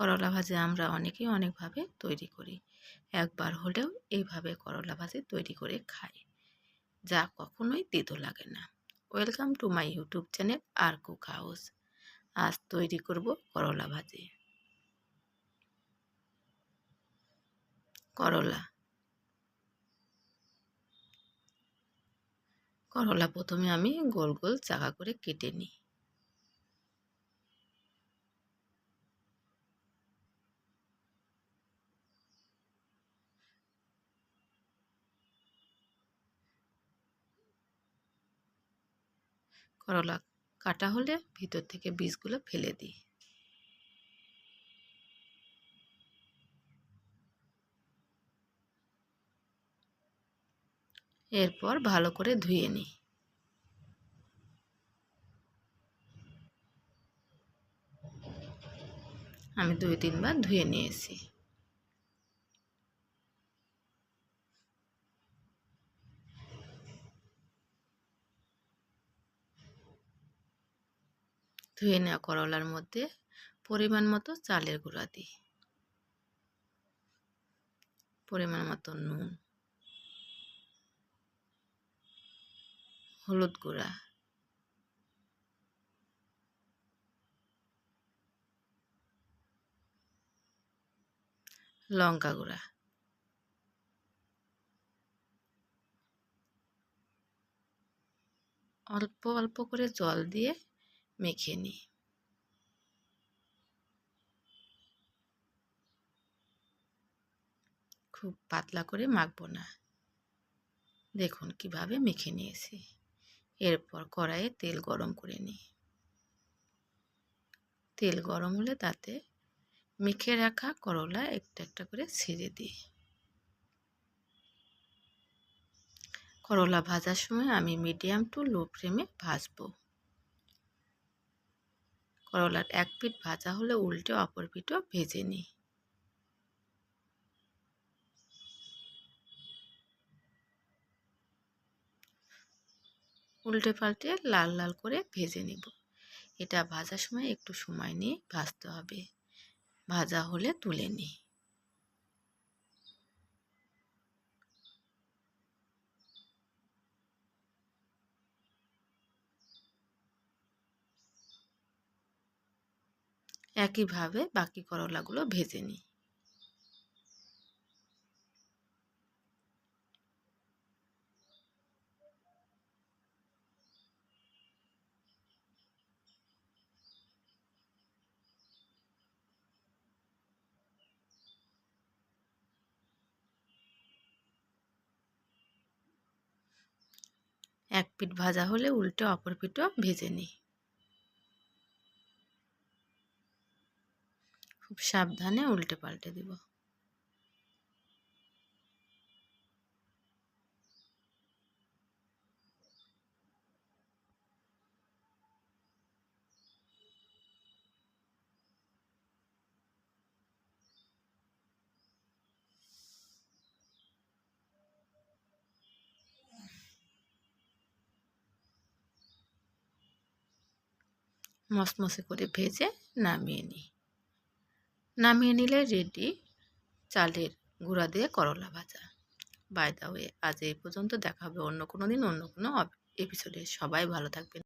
করলা ভাজি আমরা অনেকেই অনেকভাবে তৈরি করি। একবার হলেও এইভাবে করলা ভাজি তৈরি করে খাই। যা কখনোই তেতো লাগে না। Welcome to my YouTube channel R cook house আজ তৈরি করব করলা ভাজি। করলা। করলা প্রথমে আমি গোল গোল চাকা করে কেটে নিই। করলা কাটা হলে ভিতর থেকে বীজগুলো ফেলে দিই। এরপর ভালো করে ধুয়ে নিই। আমি দুই তিনবার ধুয়ে নিয়েছি। ধুয়ে নেওয়া করলার মধ্যে পরিমাণ মতো চালের গুঁড়া দিই। পরিমাণ মতো নুন, হলুদ গুঁড়া, লঙ্কা গুঁড়া, অল্প অল্প করে জল দিয়ে মেখে নিই খুব পাতলা করে মাখবো না। দেখুন কীভাবে মেখে নিয়েছি। এরপর কড়াইয়ে তেল গরম করে নিই তেল গরম হলে তাতে মেখে রাখা করলা একটা একটা করে ছেড়ে দিই। করলা ভাজার সময় আমি মিডিয়াম টু লো ফ্লেমে ভাজবো। করলার এক পিঠ ভাজা হলে উল্টে অপর পিঠও ভেজে নিই উল্টে পাল্টে লাল লাল করে ভেজে নিব। এটা ভাজার সময় একটু সময় নিয়ে ভাজতে হবে। ভাজা হলে তুলে নিই। একইভাবে বাকি করলাগুলো ভেজে নিই। এক পিঠ ভাজা হলে উল্টে অপর পিঠও ভেজে নিই। খুব সাবধানে উল্টে পাল্টে দিব। মসমসে করে ভেজে নামিয়ে নিই। নামিয়ে নিলে রেডি। চালের গুঁড়া দিয়ে করলা ভাজা। বাই দা ওয়ে আজ এই পর্যন্ত দেখা হবে অন্য কোনো দিন, অন্য কোনো এপিসোডে সবাই ভালো থাকবেন।